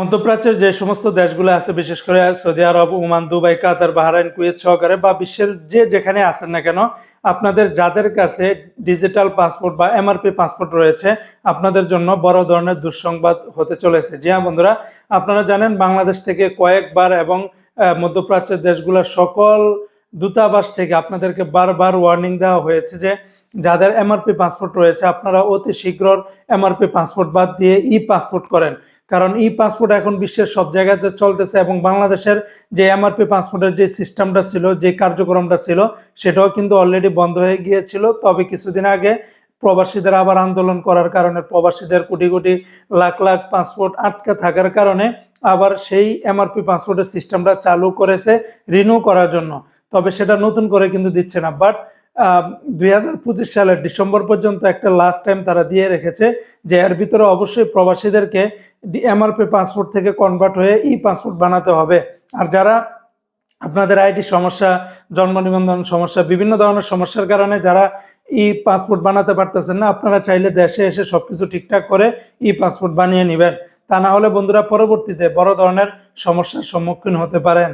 মধ্যপ্রাচ্যের যে সমস্ত দেশগুলো আছে, বিশেষ করে Saudi Arab, Oman, Dubai, Qatar, Bahrain, Kuwait সহকারে বা বিশ্বের যে যেখানে আছেন না কেন, আপনাদের যাদের কাছে ডিজিটাল পাসপোর্ট বা এমআরপি পাসপোর্ট রয়েছে, আপনাদের জন্য বড় ধরনের দুঃসংবাদ হতে চলেছে। জি হ্যাঁ বন্ধুরা, আপনারা জানেন বাংলাদেশ থেকে কয়েকবার এবং মধ্যপ্রাচ্যের দেশগুলোর সকল দূতাবাস থেকে আপনাদেরকে বারবার ওয়ার্নিং দেওয়া হয়েছে যে, যাদের এমআরপি পাসপোর্ট রয়েছে, আপনারা অতি শীঘ্র এমআরপি পাসপোর্ট বাদ দিয়ে ই পাসপোর্ট করেন। কারণ ই পাসপোর্ট এখন বিশ্বের সব জায়গাতে চলতেছে এবং বাংলাদেশের যে এমআরপি পাসপোর্টের যে সিস্টেমটা ছিল, যে কার্যক্রমটা ছিল, সেটাও কিন্তু অলরেডি বন্ধ হয়ে গিয়েছিল। তবে কিছুদিন আগে প্রবাসীদের আবার আন্দোলন করার কারণে প্রবাসীদের কোটি কোটি লাখ লাখ পাসপোর্ট আটকে থাকার কারণে আবার সেই এমআরপি পাসপোর্টের সিস্টেমটা চালু করেছে রিনিউ করার জন্য। তবে সেটা নতুন করে কিন্তু দিচ্ছে না। বাট দুই হাজার পঁচিশ সালের ডিসেম্বর পর্যন্ত একটা লাস্ট টাইম তারা দিয়ে রেখেছে যে এর ভিতরে অবশ্যই প্রবাসীদেরকে এমআরপি পাসপোর্ট থেকে কনভার্ট হয়ে ই পাসপোর্ট বানাতে হবে। আর যারা আপনাদের আইডি সমস্যা, জন্ম নিবন্ধন সমস্যা, বিভিন্ন ধরনের সমস্যার কারণে যারা ই পাসপোর্ট বানাতে পারতেছেন না, আপনারা চাইলে দেশে এসে সবকিছু ঠিকঠাক করে ই পাসপোর্ট বানিয়ে নেবেন। তা না হলে বন্ধুরা পরবর্তীতে বড় ধরনের সমস্যার সম্মুখীন হতে পারেন।